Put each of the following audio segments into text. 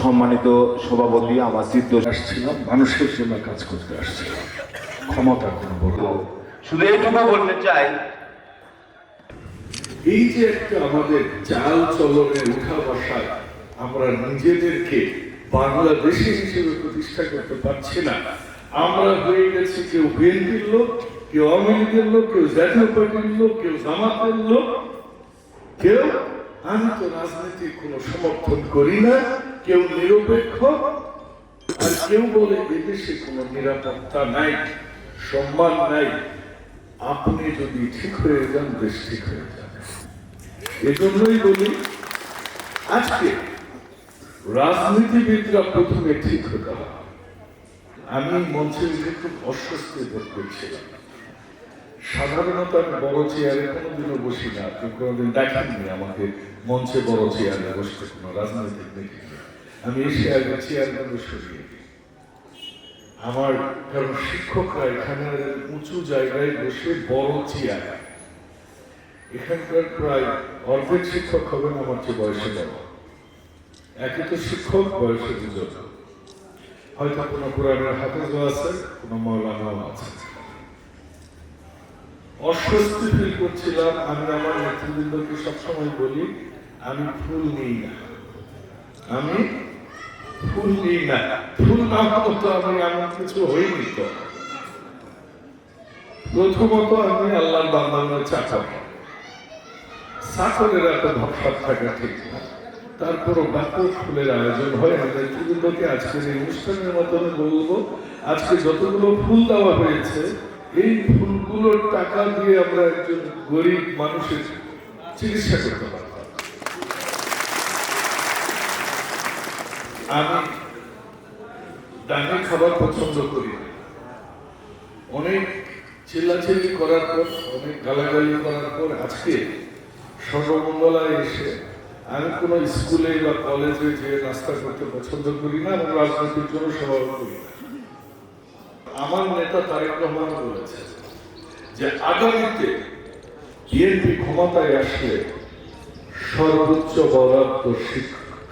সম্মানিত সভাপতি, আমার সিদ্ধ আসছিলাম, মানুষের জন্য কাজ করতে আসছিলাম। ক্ষমতা কোনো বড় শুধু এইটুকু বলতে চাই, এই যে একটা আমাদের চাল চলনে উঠা বসায় আমরা নিজেদেরকে বাংলাদেশি হিসেবে প্রতিষ্ঠা করতে পারছি না। আমরা হয়ে গেছি কেউ বিএনপির লোক, কেউ আওয়ামী লোক, কেউ জাতীয় পার্টির লোক, কেউ জামাতের লোক। কেউ আমি তো রাজনীতির কোনো সমর্থন করি না। কেউ নিরপেক্ষ আর কেউ বলে এদেশে কোনো নিরাপত্তা নাই, সম্মান নাই। আপনি যদি ঠিক হয়ে যান, দেশ ঠিক হয়ে যাবে। এজন্যই বলি, আজকে রাজনীতিবিদরা প্রথমে ঠিক হতে হবে। আমি মঞ্চে খুব অস্বস্তি বোধ করছিলাম। সাধারণত আমি বড় চেয়ারে কোনোদিনও বসি না। আপনি কোনোদিন দেখেননি আমাকে মঞ্চে বড় চেয়ারে বসতে কোনো রাজনৈতিক মিটিংয়ে আমি এসে আগে চেয়ারগুলো সরিয়ে আমার কারণ শিক্ষকরা এখানে উঁচু জায়গায় বসে বড় চেয়ার। এখানকার প্রায় অর্ধেক শিক্ষক হবেন আমার চেয়ে বয়সে বড়। একে তো শিক্ষক, বয়সে দুজন। হয়তো কোনো পুরাণের হাফেজও আছে, কোনো মৌলানাও আছে। অস্বস্তি ফিল করছিলাম, আমি আমার নেতৃবৃন্দকে সবসময় বলি, আমি ফুল নিই না। আমি ফুল নিই না, ফুল না হতো তো আমি এমন কিছু প্রথমত আমি আল্লাহর বান্দানের চাচা সাকরের থাকা ঠিক ব্যাপক ফুলের আয়োজন হয়। আমি নেতৃবৃন্দকে আজকের এই অনুষ্ঠানের মাধ্যমে বলব, আজকে যতগুলো ফুল দেওয়া হয়েছে, এই ফুলগুলোর টাকা দিয়ে আমরা একজন গরিব মানুষের চিকিৎসা করতে পারতাম আমি দামি খাবার পছন্দ করি। অনেক চিল্লাচিল্লি করার পর, অনেক গালাগালি করার পর আজকে সর্বমঙ্গলায় এসে আমি কোনো স্কুলে বা কলেজে যে নাস্তা করতে পছন্দ করি না এবং রাজনীতির জন্য সভা করি না আমার নেতা তারেক রহমান বলেছে যে আগামীতে বিএনপি ক্ষমতায় আসলে সর্বোচ্চ বরাদ্দ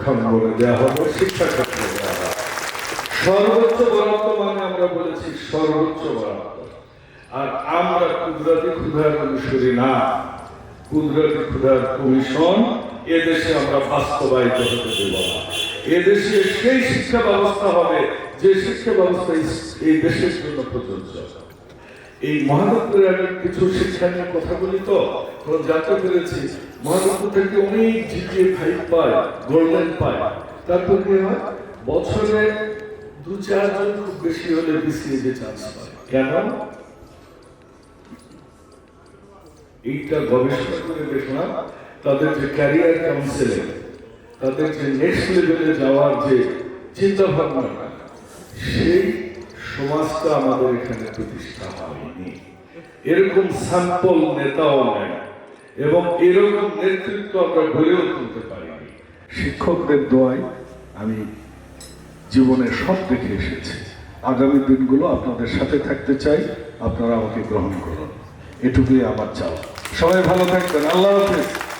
শিক্ষাঙ্গনে দেওয়া হবে, শিক্ষা ক্ষেত্রে দেওয়া হবে। সর্বোচ্চ বরাদ্দ মানে আমরা বলেছি সর্বোচ্চ বরাদ্দ। আর আমরা কুদরাতি ক্ষুধার অনুসরি না। কুদরাতি ক্ষুধার কমিশন এদেশে আমরা বাস্তবায়িত হতে দেব না। এদেশে সেই শিক্ষা ব্যবস্থা হবে, যে শিক্ষা ব্যবস্থা এই দেশের জন্য প্রযোজ্য। এই মহানগরে আমি কিছু শিক্ষা নিয়ে কথা বলি তো জানতে পেরেছি মহানগর থেকে অনেক জিপিএ ফাইভ পায় গোল্ডেন পায়। তারপর কি হয়? বছরে দু চারজন খুব বেশি হলে বিসিএ যে চান্স পায়। কেন? এইটা গবেষণা করে দেখলাম, তাদের যে ক্যারিয়ার কাউন্সিলিং তাদের যে নেক্সট লেভেলে যাওয়ার যে চিন্তা ভাবনা সেই সমাজটা আমাদের এখানে প্রতিষ্ঠা হয়নি। এরকম স্যাম্পল নেতাও নেই এবং এরকম নেতৃত্ব আমরা গড়েও তুলতে পারিনি। শিক্ষকদের দোয়ায় আমি জীবনে সব দেখে এসেছি। আগামী দিনগুলো আপনাদের সাথে থাকতে চাই, আপনারা আমাকে গ্রহণ করুন। এটুকুই আমার চাওয়া। সবাই ভালো থাকবেন। আল্লাহ হাফেজ।